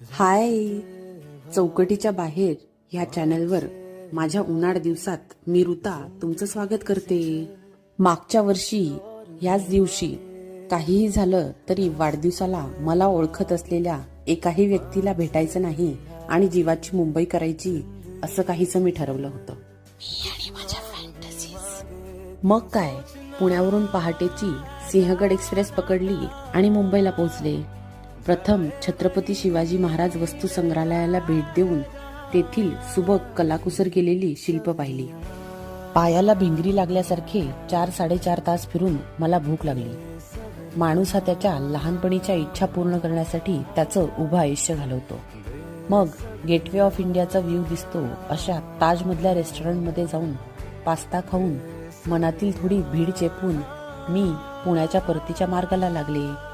हाय चौकटीच्या बाहेर ह्या चॅनलवर माझ्या उन्हाळ दिवसात मी ऋता तुमचं स्वागत करते. मागच्या वर्षी याच दिवशी काहीही झालं तरी वाढदिवसाला मला ओळखत असलेल्या एकाही व्यक्तीला भेटायचं नाही आणि जीवाची मुंबई करायची असं काहीच मी ठरवलं होतं. मग काय? पुण्यावरून पहाटेची सिंहगड एक्सप्रेस पकडली आणि मुंबईला पोहोचले. प्रथम छत्रपती शिवाजी महाराज वस्तू संग्रहालयाला भेट देऊन तेथील सुबक कलाकुसर केलेली शिल्प पाहिली. पायाला भिंगरी लागल्यासारखे चार साडेचार तास फिरून मला भूक लागली. माणूस हा त्याच्या लहानपणीच्या इच्छा पूर्ण करण्यासाठी त्याचं उभं आयुष्य घालवतो. मग गेटवे ऑफ इंडियाचा व्ह्यू दिसतो अशा ताजमधल्या रेस्टॉरंटमध्ये जाऊन पास्ता खाऊन मनातील थोडी भीड चेपून मी पुण्याच्या परतीच्या मार्गाला लागले.